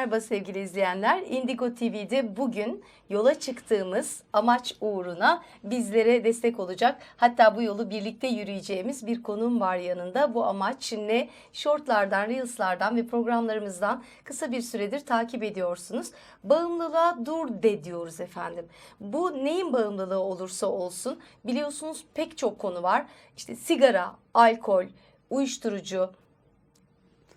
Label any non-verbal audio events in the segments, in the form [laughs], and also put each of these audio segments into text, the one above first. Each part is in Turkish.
Merhaba sevgili izleyenler. Indigo TV'de bugün yola çıktığımız amaç uğruna bizlere destek olacak. Hatta bu yolu birlikte yürüyeceğimiz bir konuğum var yanında. Bu amaç ne? Shortlardan, Reels'lardan ve programlarımızdan kısa bir süredir takip ediyorsunuz. Bağımlılığa dur de diyoruz efendim. Bu neyin bağımlılığı olursa olsun biliyorsunuz pek çok konu var. İşte sigara, alkol, uyuşturucu,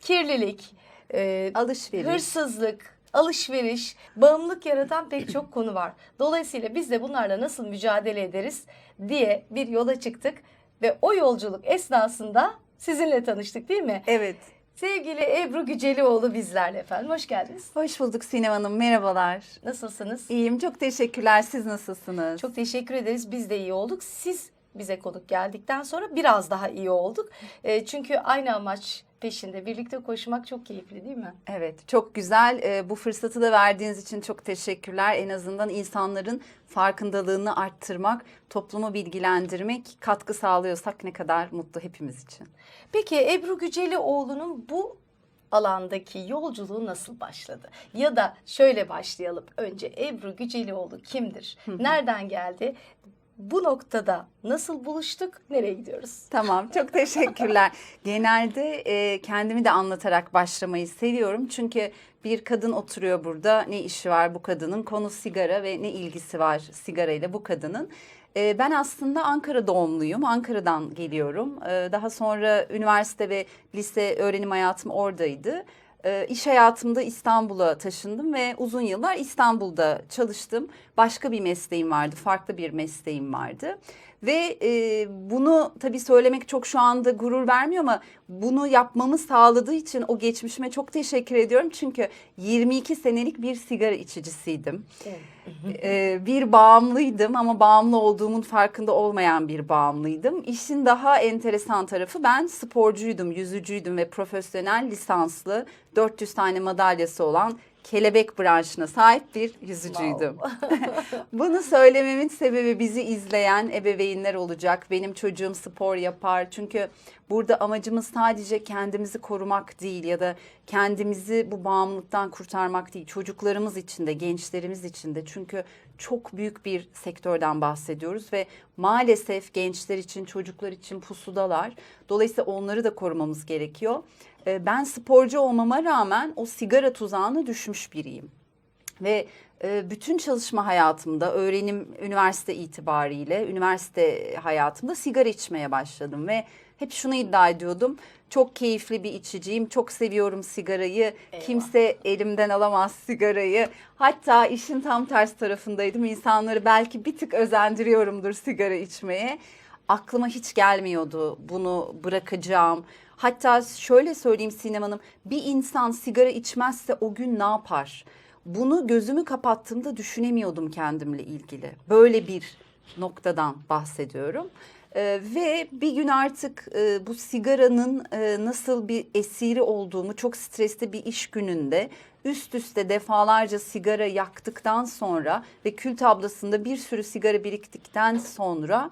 kirlilik, e, Alışveriş. hırsızlık, alışveriş, bağımlılık yaratan pek çok konu var. Dolayısıyla biz de bunlarla nasıl mücadele ederiz diye bir yola çıktık ve o yolculuk esnasında sizinle tanıştık değil mi? Evet. Sevgili Ebru Gücelioğlu bizlerle efendim. Hoş geldiniz. Hoş bulduk Sinem Hanım. Merhabalar. Nasılsınız? İyiyim. Çok teşekkürler. Siz nasılsınız? Çok teşekkür ederiz. Biz de iyi olduk. Siz bize konuk geldikten sonra biraz daha iyi olduk. E, çünkü aynı amaç peşinde birlikte koşmak çok keyifli değil mi? Evet. Çok güzel. Ee, bu fırsatı da verdiğiniz için çok teşekkürler. En azından insanların farkındalığını arttırmak, toplumu bilgilendirmek, katkı sağlıyorsak ne kadar mutlu hepimiz için. Peki Ebru Gücelioğlu'nun bu alandaki yolculuğu nasıl başladı? Ya da şöyle başlayalım. Önce Ebru Gücelioğlu kimdir? Nereden geldi? Bu noktada nasıl buluştuk? Nereye gidiyoruz? Tamam, çok teşekkürler. [laughs] Genelde e, kendimi de anlatarak başlamayı seviyorum. Çünkü bir kadın oturuyor burada. Ne işi var bu kadının? Konu sigara ve ne ilgisi var sigarayla bu kadının? E, ben aslında Ankara doğumluyum. Ankara'dan geliyorum. E, daha sonra üniversite ve lise öğrenim hayatım oradaydı. E, iş hayatımda İstanbul'a taşındım ve uzun yıllar İstanbul'da çalıştım. Başka bir mesleğim vardı, farklı bir mesleğim vardı. Ve e, bunu tabii söylemek çok şu anda gurur vermiyor ama bunu yapmamı sağladığı için o geçmişime çok teşekkür ediyorum. Çünkü 22 senelik bir sigara içicisiydim. Ee, bir bağımlıydım ama bağımlı olduğumun farkında olmayan bir bağımlıydım. İşin daha enteresan tarafı ben sporcuydum, yüzücüydüm ve profesyonel lisanslı 400 tane madalyası olan kelebek branşına sahip bir yüzücüydüm. [laughs] Bunu söylememin sebebi bizi izleyen ebeveynler olacak. Benim çocuğum spor yapar. Çünkü burada amacımız sadece kendimizi korumak değil ya da kendimizi bu bağımlılıktan kurtarmak değil. Çocuklarımız için de, gençlerimiz için de. Çünkü çok büyük bir sektörden bahsediyoruz ve maalesef gençler için, çocuklar için pusudalar. Dolayısıyla onları da korumamız gerekiyor. Ee, Ben sporcu olmama rağmen o sigara tuzağına düşmüş biriyim. Ve e, bütün çalışma hayatımda, öğrenim üniversite itibariyle, üniversite hayatımda sigara içmeye başladım ve hep şunu iddia ediyordum. Çok keyifli bir içiciyim, çok seviyorum sigarayı. Eyvah. Kimse elimden alamaz sigarayı. Hatta işin tam ters tarafındaydım. İnsanları belki bir tık özendiriyorumdur sigara içmeye. Aklıma hiç gelmiyordu bunu bırakacağım. Hatta şöyle söyleyeyim Sinem Hanım, bir insan sigara içmezse o gün ne yapar? Bunu gözümü kapattığımda düşünemiyordum kendimle ilgili. Böyle bir noktadan bahsediyorum. Ee, ve bir gün artık e, bu sigaranın e, nasıl bir esiri olduğumu çok stresli bir iş gününde üst üste defalarca sigara yaktıktan sonra ve kül tablasında bir sürü sigara biriktikten sonra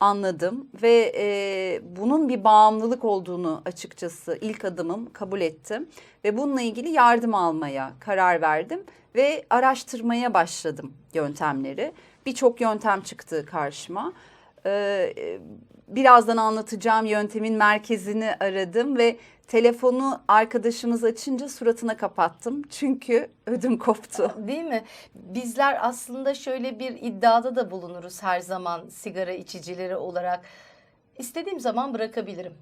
anladım ve e, bunun bir bağımlılık olduğunu açıkçası ilk adımım kabul ettim ve bununla ilgili yardım almaya karar verdim ve araştırmaya başladım yöntemleri. Birçok yöntem çıktı karşıma. Ee, birazdan anlatacağım yöntemin merkezini aradım ve telefonu arkadaşımız açınca suratına kapattım çünkü ödüm koptu. [laughs] Değil mi? Bizler aslında şöyle bir iddiada da bulunuruz her zaman sigara içicileri olarak. İstediğim zaman bırakabilirim.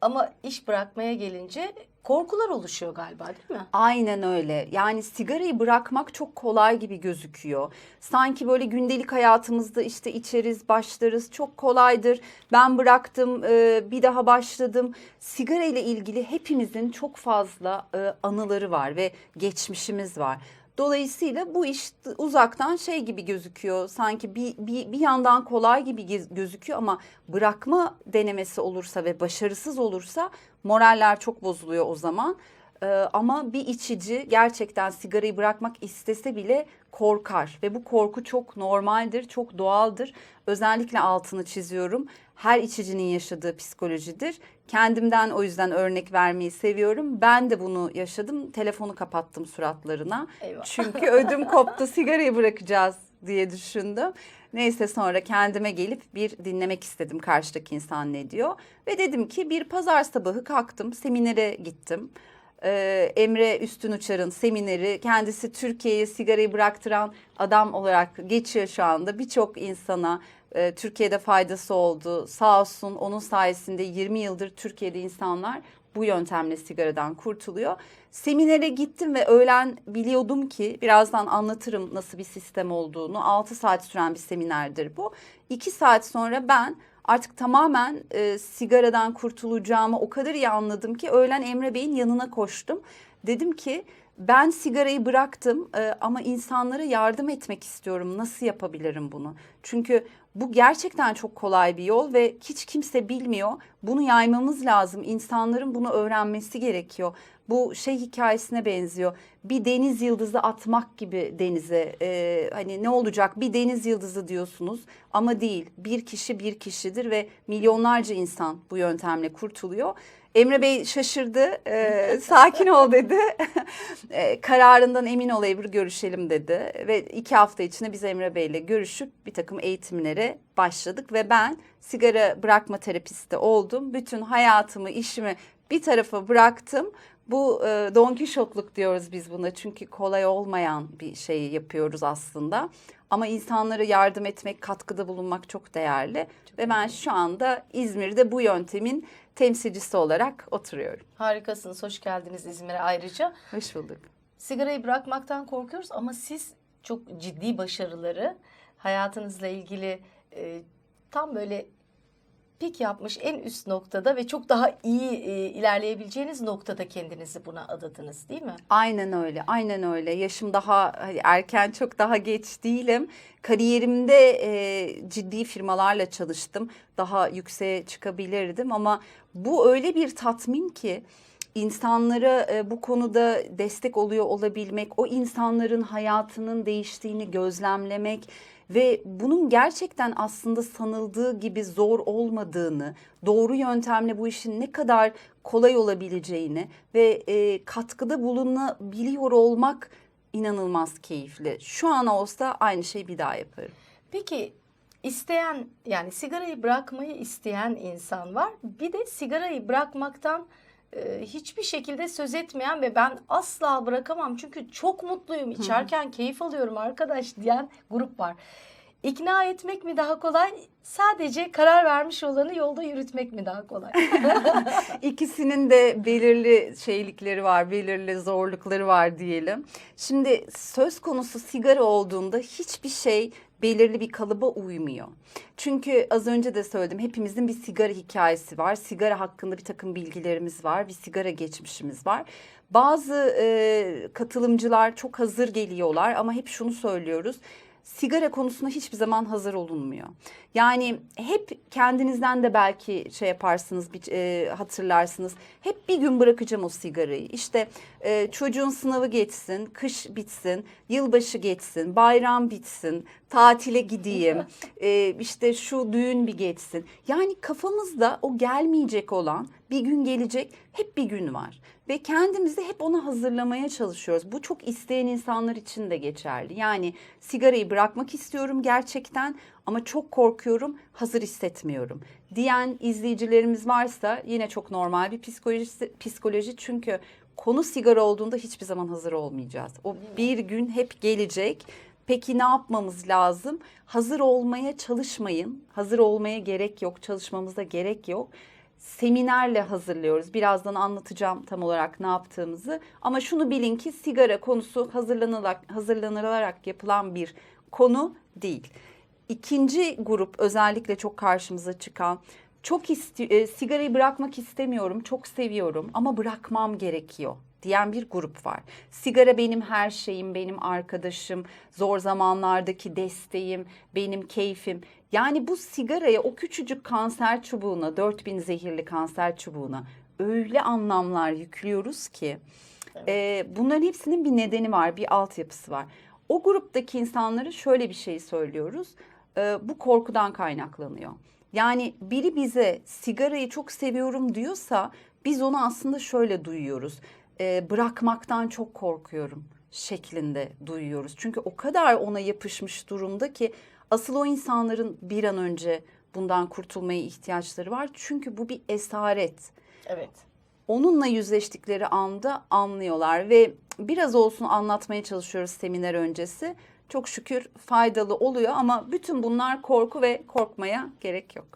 Ama iş bırakmaya gelince korkular oluşuyor galiba değil mi? Aynen öyle. Yani sigarayı bırakmak çok kolay gibi gözüküyor. Sanki böyle gündelik hayatımızda işte içeriz, başlarız. Çok kolaydır. Ben bıraktım, e, bir daha başladım. Sigara ile ilgili hepimizin çok fazla e, anıları var ve geçmişimiz var. Dolayısıyla bu iş uzaktan şey gibi gözüküyor. Sanki bir, bir, bir yandan kolay gibi gözüküyor ama bırakma denemesi olursa ve başarısız olursa moraller çok bozuluyor o zaman. Ee, ama bir içici gerçekten sigarayı bırakmak istese bile korkar ve bu korku çok normaldir, çok doğaldır. Özellikle altını çiziyorum. Her içicinin yaşadığı psikolojidir. Kendimden o yüzden örnek vermeyi seviyorum. Ben de bunu yaşadım. Telefonu kapattım suratlarına. Eyvah. Çünkü ödüm koptu sigarayı bırakacağız diye düşündüm. Neyse sonra kendime gelip bir dinlemek istedim karşıdaki insan ne diyor. Ve dedim ki bir pazar sabahı kalktım seminere gittim. Ee, Emre Üstün Uçar'ın semineri kendisi Türkiye'ye sigarayı bıraktıran adam olarak geçiyor şu anda. Birçok insana e, Türkiye'de faydası oldu. Sağ olsun onun sayesinde 20 yıldır Türkiye'de insanlar bu yöntemle sigaradan kurtuluyor. Seminere gittim ve öğlen biliyordum ki birazdan anlatırım nasıl bir sistem olduğunu. 6 saat süren bir seminerdir bu. 2 saat sonra ben artık tamamen e, sigaradan kurtulacağımı o kadar iyi anladım ki öğlen Emre Bey'in yanına koştum. Dedim ki ben sigarayı bıraktım e, ama insanlara yardım etmek istiyorum. Nasıl yapabilirim bunu? Çünkü bu gerçekten çok kolay bir yol ve hiç kimse bilmiyor. Bunu yaymamız lazım. İnsanların bunu öğrenmesi gerekiyor. Bu şey hikayesine benziyor. Bir deniz yıldızı atmak gibi denize. E, hani ne olacak? Bir deniz yıldızı diyorsunuz ama değil. Bir kişi bir kişidir ve milyonlarca insan bu yöntemle kurtuluyor. Emre Bey şaşırdı. Ee, [laughs] sakin ol dedi. Ee, [laughs] kararından emin ol Ebru görüşelim dedi. Ve iki hafta içinde biz Emre Bey'le görüşüp bir takım eğitimlere başladık. Ve ben sigara bırakma terapisti oldum. Bütün hayatımı, işimi bir tarafa bıraktım. Bu e, Don Kişotluk diyoruz biz buna çünkü kolay olmayan bir şeyi yapıyoruz aslında. Ama insanlara yardım etmek, katkıda bulunmak çok değerli. Ve ben şu anda İzmir'de bu yöntemin temsilcisi olarak oturuyorum. Harikasınız. Hoş geldiniz İzmir'e ayrıca. Hoş bulduk. Sigarayı bırakmaktan korkuyoruz ama siz çok ciddi başarıları hayatınızla ilgili e, tam böyle pik yapmış en üst noktada ve çok daha iyi e, ilerleyebileceğiniz noktada kendinizi buna adadınız değil mi? Aynen öyle, aynen öyle. Yaşım daha hani erken, çok daha geç değilim. Kariyerimde e, ciddi firmalarla çalıştım. Daha yükseğe çıkabilirdim ama bu öyle bir tatmin ki insanlara e, bu konuda destek oluyor olabilmek, o insanların hayatının değiştiğini gözlemlemek ve bunun gerçekten aslında sanıldığı gibi zor olmadığını, doğru yöntemle bu işin ne kadar kolay olabileceğini ve e, katkıda bulunabiliyor olmak inanılmaz keyifli. Şu an olsa aynı şeyi bir daha yaparım. Peki isteyen yani sigarayı bırakmayı isteyen insan var. Bir de sigarayı bırakmaktan e, hiçbir şekilde söz etmeyen ve ben asla bırakamam. Çünkü çok mutluyum. İçerken keyif alıyorum arkadaş diyen grup var. İkna etmek mi daha kolay? Sadece karar vermiş olanı yolda yürütmek mi daha kolay? [laughs] İkisinin de belirli şeylikleri var, belirli zorlukları var diyelim. Şimdi söz konusu sigara olduğunda hiçbir şey belirli bir kalıba uymuyor. Çünkü az önce de söyledim hepimizin bir sigara hikayesi var. Sigara hakkında bir takım bilgilerimiz var, bir sigara geçmişimiz var. Bazı e, katılımcılar çok hazır geliyorlar ama hep şunu söylüyoruz sigara konusunda hiçbir zaman hazır olunmuyor. Yani hep kendinizden de belki şey yaparsınız, bir, e, hatırlarsınız. Hep bir gün bırakacağım o sigarayı. İşte e, çocuğun sınavı geçsin, kış bitsin, yılbaşı geçsin, bayram bitsin, tatile gideyim, [laughs] e, işte şu düğün bir geçsin. Yani kafamızda o gelmeyecek olan bir gün gelecek, hep bir gün var. Ve kendimizi hep ona hazırlamaya çalışıyoruz. Bu çok isteyen insanlar için de geçerli. Yani sigarayı bırakmak istiyorum gerçekten ama çok korkuyorum, hazır hissetmiyorum diyen izleyicilerimiz varsa yine çok normal bir psikoloji, psikoloji çünkü konu sigara olduğunda hiçbir zaman hazır olmayacağız. O bir gün hep gelecek. Peki ne yapmamız lazım? Hazır olmaya çalışmayın. Hazır olmaya gerek yok. Çalışmamıza gerek yok seminerle hazırlıyoruz. Birazdan anlatacağım tam olarak ne yaptığımızı. Ama şunu bilin ki sigara konusu hazırlanılarak, hazırlanılarak yapılan bir konu değil. İkinci grup özellikle çok karşımıza çıkan çok isti e, sigarayı bırakmak istemiyorum, çok seviyorum ama bırakmam gerekiyor diyen bir grup var. Sigara benim her şeyim, benim arkadaşım, zor zamanlardaki desteğim, benim keyfim. Yani bu sigaraya o küçücük kanser çubuğuna, 4000 zehirli kanser çubuğuna öyle anlamlar yüklüyoruz ki e, bunların hepsinin bir nedeni var, bir altyapısı var. O gruptaki insanlara şöyle bir şey söylüyoruz. E, bu korkudan kaynaklanıyor. Yani biri bize sigarayı çok seviyorum diyorsa biz onu aslında şöyle duyuyoruz. E, bırakmaktan çok korkuyorum şeklinde duyuyoruz. Çünkü o kadar ona yapışmış durumda ki asıl o insanların bir an önce bundan kurtulmaya ihtiyaçları var. Çünkü bu bir esaret Evet. onunla yüzleştikleri anda anlıyorlar ve biraz olsun anlatmaya çalışıyoruz seminer öncesi. Çok şükür faydalı oluyor ama bütün bunlar korku ve korkmaya gerek yok.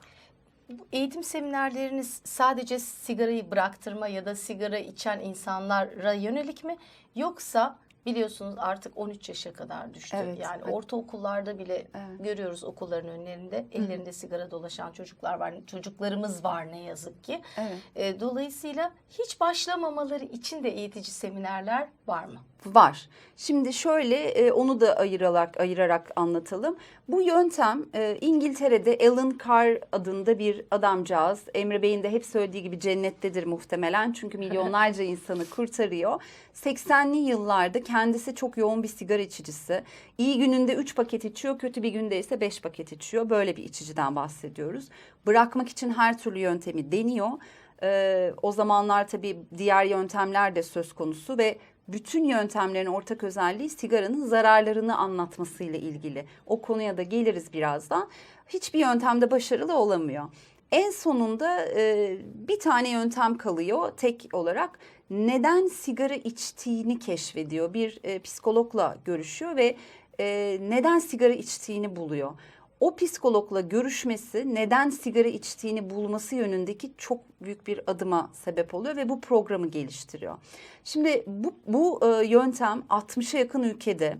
Bu eğitim seminerleriniz sadece sigarayı bıraktırma ya da sigara içen insanlara yönelik mi? Yoksa biliyorsunuz artık 13 yaşa kadar düştü. Evet, yani evet. ortaokullarda bile Evet. görüyoruz okulların önlerinde ellerinde sigara dolaşan çocuklar var. Çocuklarımız var ne yazık ki. Evet. E, dolayısıyla hiç başlamamaları için de eğitici seminerler var mı? Var. Şimdi şöyle e, onu da ayırarak ayırarak anlatalım. Bu yöntem e, İngiltere'de Alan Carr adında bir adamcağız. Emre Bey'in de hep söylediği gibi cennettedir muhtemelen. Çünkü [laughs] milyonlarca insanı kurtarıyor. 80'li yıllarda kendisi çok yoğun bir sigara içicisi. İyi gününde 3 paket içiyor, kötü bir günde ise 5 paket içiyor. Böyle bir içiciden bahsediyoruz. Bırakmak için her türlü yöntemi deniyor. Ee, o zamanlar tabii diğer yöntemler de söz konusu ve bütün yöntemlerin ortak özelliği sigaranın zararlarını anlatmasıyla ilgili. O konuya da geliriz birazdan. Hiçbir yöntemde başarılı olamıyor. En sonunda e, bir tane yöntem kalıyor tek olarak. Neden sigara içtiğini keşfediyor. Bir e, psikologla görüşüyor ve e, neden sigara içtiğini buluyor o psikologla görüşmesi neden sigara içtiğini bulması yönündeki çok büyük bir adıma sebep oluyor ve bu programı geliştiriyor. Şimdi bu, bu e, yöntem 60'a yakın ülkede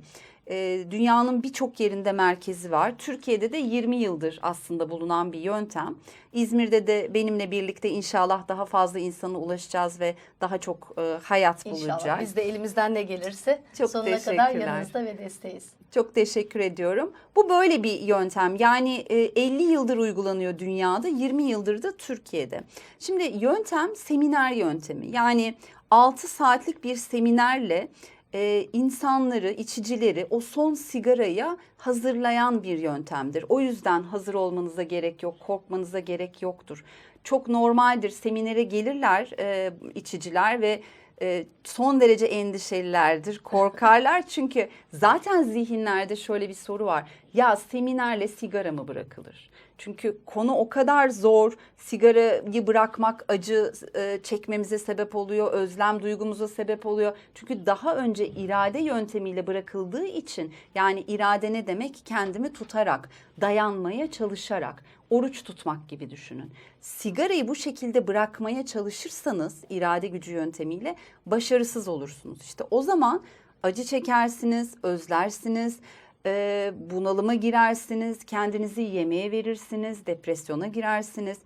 e, dünyanın birçok yerinde merkezi var. Türkiye'de de 20 yıldır aslında bulunan bir yöntem. İzmir'de de benimle birlikte inşallah daha fazla insana ulaşacağız ve daha çok e, hayat İnşallah. bulacak. Biz de elimizden ne gelirse Çok sonuna kadar yanınızda ve desteğiz. Çok teşekkür ediyorum. Bu böyle bir yöntem. Yani e, 50 yıldır uygulanıyor dünyada, 20 yıldır da Türkiye'de. Şimdi yöntem seminer yöntemi. Yani 6 saatlik bir seminerle e, insanları, içicileri o son sigaraya hazırlayan bir yöntemdir. O yüzden hazır olmanıza gerek yok, korkmanıza gerek yoktur. Çok normaldir. Seminere gelirler e, içiciler ve e, son derece endişelilerdir, korkarlar [laughs] çünkü zaten zihinlerde şöyle bir soru var. Ya seminerle sigara mı bırakılır? Çünkü konu o kadar zor. Sigarayı bırakmak acı e, çekmemize sebep oluyor, özlem duygumuza sebep oluyor. Çünkü daha önce irade yöntemiyle bırakıldığı için yani irade ne demek? Kendimi tutarak, dayanmaya çalışarak, oruç tutmak gibi düşünün. Sigarayı bu şekilde bırakmaya çalışırsanız irade gücü yöntemiyle başarısız olursunuz. İşte o zaman acı çekersiniz, özlersiniz, e, bunalıma girersiniz, kendinizi yemeğe verirsiniz, depresyona girersiniz.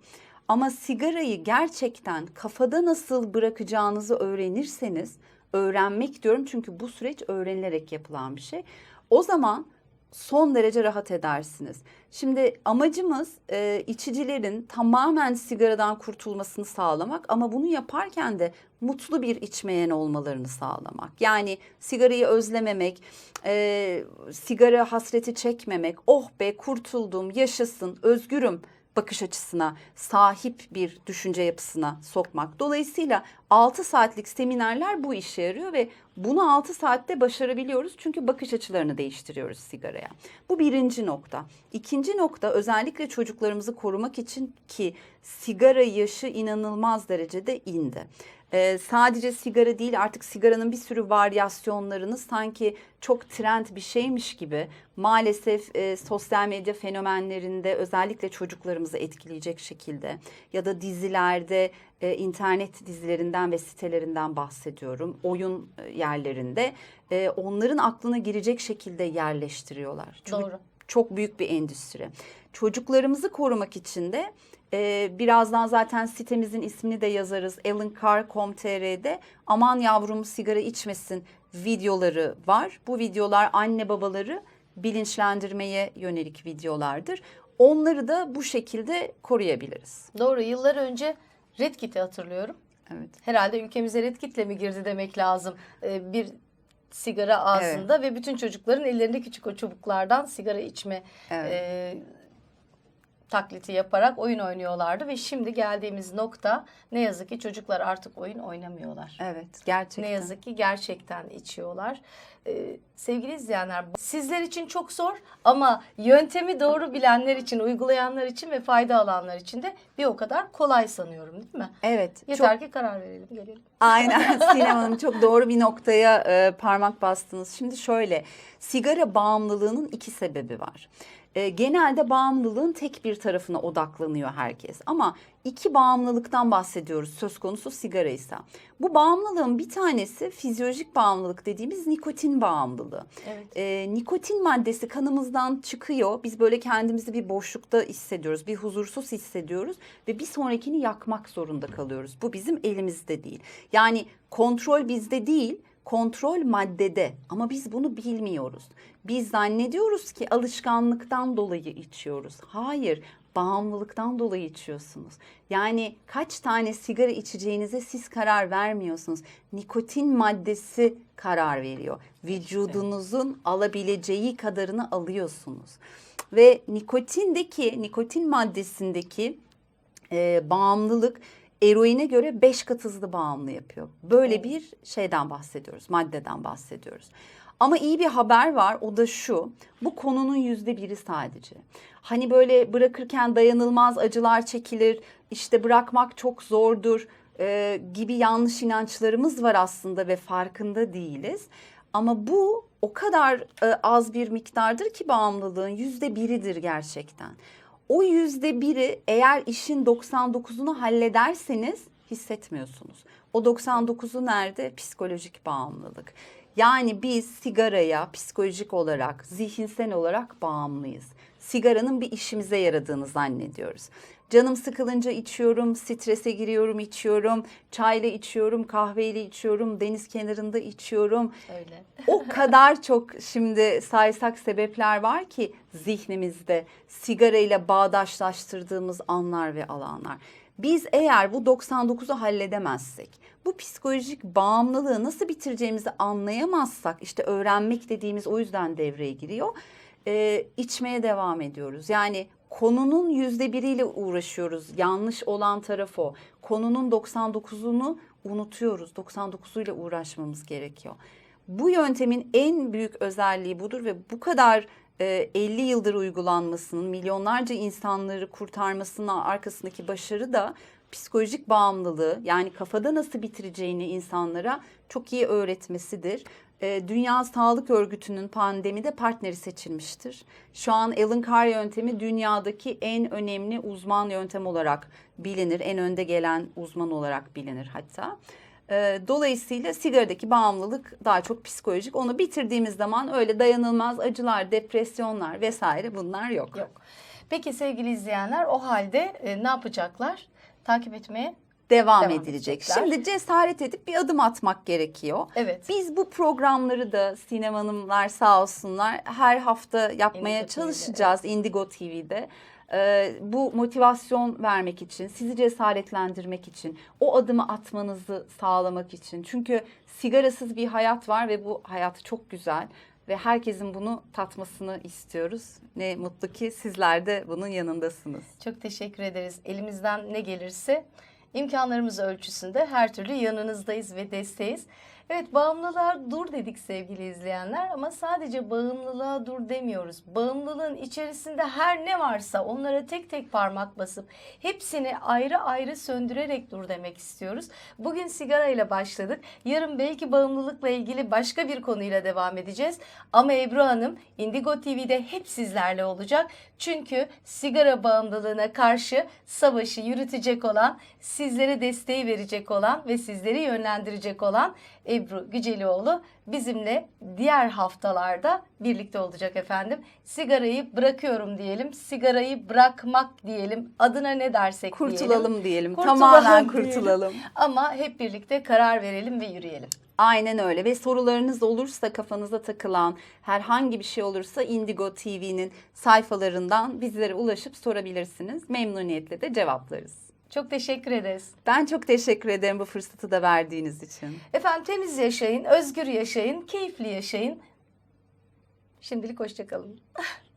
Ama sigarayı gerçekten kafada nasıl bırakacağınızı öğrenirseniz, öğrenmek diyorum çünkü bu süreç öğrenilerek yapılan bir şey. O zaman son derece rahat edersiniz. Şimdi amacımız e, içicilerin tamamen sigaradan kurtulmasını sağlamak ama bunu yaparken de mutlu bir içmeyen olmalarını sağlamak. Yani sigarayı özlememek, e, sigara hasreti çekmemek, oh be kurtuldum, yaşasın, özgürüm bakış açısına sahip bir düşünce yapısına sokmak. Dolayısıyla 6 saatlik seminerler bu işe yarıyor ve bunu 6 saatte başarabiliyoruz çünkü bakış açılarını değiştiriyoruz sigaraya. Bu birinci nokta. İkinci nokta özellikle çocuklarımızı korumak için ki sigara yaşı inanılmaz derecede indi. Ee, sadece sigara değil artık sigaranın bir sürü varyasyonlarını sanki çok trend bir şeymiş gibi maalesef e, sosyal medya fenomenlerinde özellikle çocuklarımızı etkileyecek şekilde ya da dizilerde e, internet dizilerinden ve sitelerinden bahsediyorum oyun e, yerlerinde e, onların aklına girecek şekilde yerleştiriyorlar. Çünkü Doğru. çok büyük bir endüstri. Çocuklarımızı korumak için de e, birazdan zaten sitemizin ismini de yazarız. alancar.com.tr'de aman yavrum sigara içmesin videoları var. Bu videolar anne babaları bilinçlendirmeye yönelik videolardır. Onları da bu şekilde koruyabiliriz. Doğru. Yıllar önce Red Kit'i hatırlıyorum. Evet. Herhalde ülkemize red kitle mi girdi demek lazım. Ee, bir sigara ağzında ve bütün çocukların ellerinde küçük o çubuklardan sigara içme Evet. e, taklidi yaparak oyun oynuyorlardı ve şimdi geldiğimiz nokta ne yazık ki çocuklar artık oyun oynamıyorlar. Evet, gerçekten. Ne yazık ki gerçekten içiyorlar. Ee, sevgili izleyenler sizler için çok zor ama yöntemi doğru bilenler için, uygulayanlar için ve fayda alanlar için de bir o kadar kolay sanıyorum değil mi? Evet. çok- Yeter ki karar verelim, gelelim. Aynen [laughs] Sinem Hanım çok doğru bir noktaya e, parmak bastınız. Şimdi şöyle sigara bağımlılığının iki sebebi var. E, genelde bağımlılığın tek bir tarafına odaklanıyor herkes ama iki bağımlılıktan bahsediyoruz söz konusu sigara ise. Bu bağımlılığın bir tanesi fizyolojik bağımlılık dediğimiz nikotin bağımlılığı. Evet. E, nikotin maddesi kanımızdan çıkıyor. Biz böyle kendimizi bir boşlukta hissediyoruz, bir huzursuz hissediyoruz ve bir sonrakini yakmak zorunda kalıyoruz. Bu bizim elimizde değil. Yani kontrol bizde değil, kontrol maddede ama biz bunu bilmiyoruz. Biz zannediyoruz ki alışkanlıktan dolayı içiyoruz. Hayır, bağımlılıktan dolayı içiyorsunuz. Yani kaç tane sigara içeceğinize siz karar vermiyorsunuz. Nikotin maddesi karar veriyor. Vücudunuzun alabileceği kadarını alıyorsunuz. Ve nikotindeki, nikotin maddesindeki e, bağımlılık eroine göre 5 kat hızlı bağımlı yapıyor. Böyle bir şeyden bahsediyoruz, maddeden bahsediyoruz. Ama iyi bir haber var o da şu, bu konunun yüzde biri sadece. Hani böyle bırakırken dayanılmaz acılar çekilir, işte bırakmak çok zordur e, gibi yanlış inançlarımız var aslında ve farkında değiliz. Ama bu o kadar e, az bir miktardır ki bağımlılığın yüzde biridir gerçekten. O yüzde biri eğer işin 99'unu hallederseniz hissetmiyorsunuz. O 99'u nerede? Psikolojik bağımlılık. Yani biz sigaraya psikolojik olarak, zihinsel olarak bağımlıyız. Sigaranın bir işimize yaradığını zannediyoruz. Canım sıkılınca içiyorum, strese giriyorum, içiyorum, çayla içiyorum, kahveyle içiyorum, deniz kenarında içiyorum Öyle. o kadar çok şimdi saysak sebepler var ki zihnimizde sigara ile bağdaşlaştırdığımız anlar ve alanlar. Biz eğer bu 99'u halledemezsek, bu psikolojik bağımlılığı nasıl bitireceğimizi anlayamazsak, işte öğrenmek dediğimiz o yüzden devreye giriyor. Ee, içmeye devam ediyoruz. Yani konunun yüzde biriyle uğraşıyoruz. Yanlış olan taraf o. Konunun 99'unu unutuyoruz. 99'uyla uğraşmamız gerekiyor. Bu yöntemin en büyük özelliği budur ve bu kadar e, 50 yıldır uygulanmasının milyonlarca insanları kurtarmasının arkasındaki başarı da psikolojik bağımlılığı yani kafada nasıl bitireceğini insanlara çok iyi öğretmesidir. E, Dünya Sağlık Örgütü'nün pandemide partneri seçilmiştir. Şu an Alan Carr yöntemi dünyadaki en önemli uzman yöntem olarak bilinir. En önde gelen uzman olarak bilinir hatta. E, Dolayısıyla sigaradaki bağımlılık daha çok psikolojik. Onu bitirdiğimiz zaman öyle dayanılmaz acılar, depresyonlar vesaire bunlar yok. Yok. Peki sevgili izleyenler o halde e, ne yapacaklar? Takip etmeye. Devam, Devam edilecek. edecekler. Şimdi cesaret edip bir adım atmak gerekiyor. Evet. Biz bu programları da Sinem Hanımlar sağ olsunlar her hafta yapmaya Indigo TV'de, çalışacağız Indigo TV'de. Ee, bu motivasyon vermek için, sizi cesaretlendirmek için, o adımı atmanızı sağlamak için. Çünkü sigarasız bir hayat var ve bu hayat çok güzel ve herkesin bunu tatmasını istiyoruz. Ne mutlu ki sizler de bunun yanındasınız. Çok teşekkür ederiz. Elimizden ne gelirse imkanlarımız ölçüsünde her türlü yanınızdayız ve desteğiz. Evet bağımlılığa dur dedik sevgili izleyenler ama sadece bağımlılığa dur demiyoruz. Bağımlılığın içerisinde her ne varsa onlara tek tek parmak basıp hepsini ayrı ayrı söndürerek dur demek istiyoruz. Bugün sigara ile başladık. Yarın belki bağımlılıkla ilgili başka bir konuyla devam edeceğiz. Ama Ebru Hanım Indigo TV'de hep sizlerle olacak. Çünkü sigara bağımlılığına karşı savaşı yürütecek olan, sizlere desteği verecek olan ve sizleri yönlendirecek olan Ebru Gücelioğlu bizimle diğer haftalarda birlikte olacak efendim. Sigarayı bırakıyorum diyelim, sigarayı bırakmak diyelim, adına ne dersek diyelim. Kurtulalım diyelim, Kurtulalım tamamen diyelim. kurtulalım. Ama hep birlikte karar verelim ve yürüyelim. Aynen öyle ve sorularınız olursa kafanıza takılan herhangi bir şey olursa Indigo TV'nin sayfalarından bizlere ulaşıp sorabilirsiniz. Memnuniyetle de cevaplarız. Çok teşekkür ederiz. Ben çok teşekkür ederim bu fırsatı da verdiğiniz için. Efendim temiz yaşayın, özgür yaşayın, keyifli yaşayın. Şimdilik hoşçakalın. [laughs]